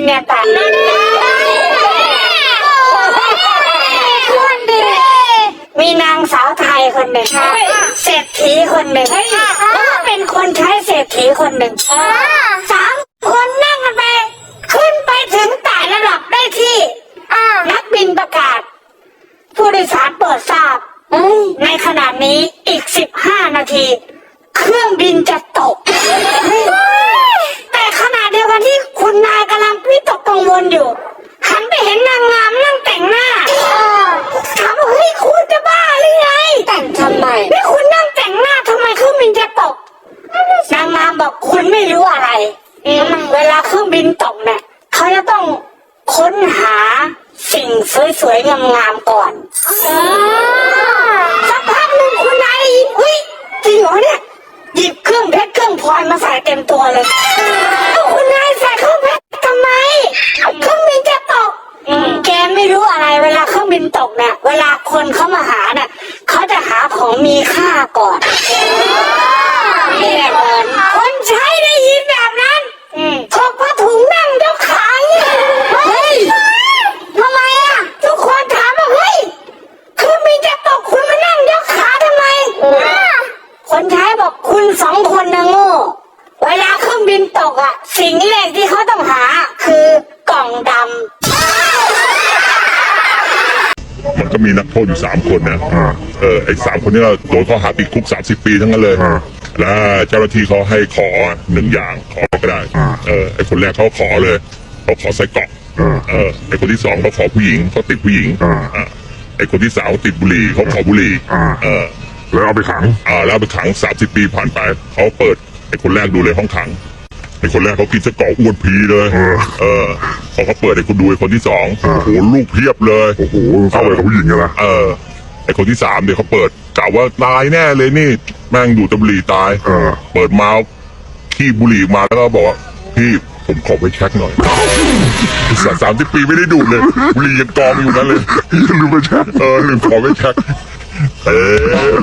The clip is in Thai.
นเนี่ยแตกมีนางสาวไทยคนหนึ่งเศรษฐีคนหนึ่งแล้วก็เป็นคนใช้เศรษฐีคนหนึ่งสามคนนั่งกันไป ขึ้นไปถึงแต่ระดับได้ที่นักบินประกาศ ผู้โดยสารโปรดทราบในขณะนี้อีกสิบห้านาที เครื่องบินจะ ไม่รู้อะไรเวลาเครื่องบินตกเนี่ยเขาจะต้องค้นหาสิ่งสวยๆงามๆก่อนสักพักหนึ่งคุณนายได้ยินเฮ้ยจริงเหรอเนี่ยหยิบเครื่องเพชรเครื่องพลอยมาใส่เต็มตัวเลยเอาคุณนายใส่เครื่องเพชรทำไมเครื่องบินจะตกแกไม่รู้อะไรเวลาเครื่องบินตกเนี่ยเวลาคนเขามาหาเนี่ยเขาจะหาของมีค่าก่อนเนี่ยเลยคนใช้ได้ยินแบบนั้นถกผ้าถุงนั่งยกขาอย่างนี้เฮ้ยทำไมอะ ทุกคนถามว่าเฮ้ยเครื่องบินจะตกคุณมานั่งยกขาทำไม คนใช้บอกคุณสองคนนะโง่ เวลาเครื่องบินตกอะ สิ่งแรกที่เขาต้องหาคือกล่องดำมันก็มีนักโทษอยู่สามคนนะเออไอ้สามคนนี้ก็โดนข้อหาติดคุกสามสิบปีทั้งนั้นเลยแล้วเจ้าหน้าที่เขาให้ขอหนึ่งอย่างขอก็ได้เออไอ้คนแรกเขาขอเลยเขาขอใส่เกราะเออไอ้คนที่สองเขาขอผู้หญิงเขาติดผู้หญิงอ่าไอ้คนที่สามติดบุหรี่เขาขอบุหรี่เออ แล้วเอาไปขัง อ่า แล้วเอาไปขังสามสิบปีผ่านไปเขาเปิดไอ้คนแรกดูเลยห้องขังไอ้คนแรกเขากินสกอร์อ้วนพีเลย เออเออพอเขาเปิดไอ้คนดูไอ้คนที่สองโอ้โหลูกเพียบเลย โอ้โหเข้าไปกับผู้หญิงกันละเออไอคนที่สามเนี่ยเขาเปิดกล่าวว่าตายแน่เลยนี่ แม่งดูดแตบุหรี่ตายเออเปิดมาขี้บุหรี่มาแล้วก็บอกว่าพี่ผมขอไปเช็คหน่อยสามสามสิบปีไม่ได้ดูดเลย บุหรี่ยังกองอยู่นั่นเลยอย่าลืมไปแช็คเออลืมขอไปเช็คเออ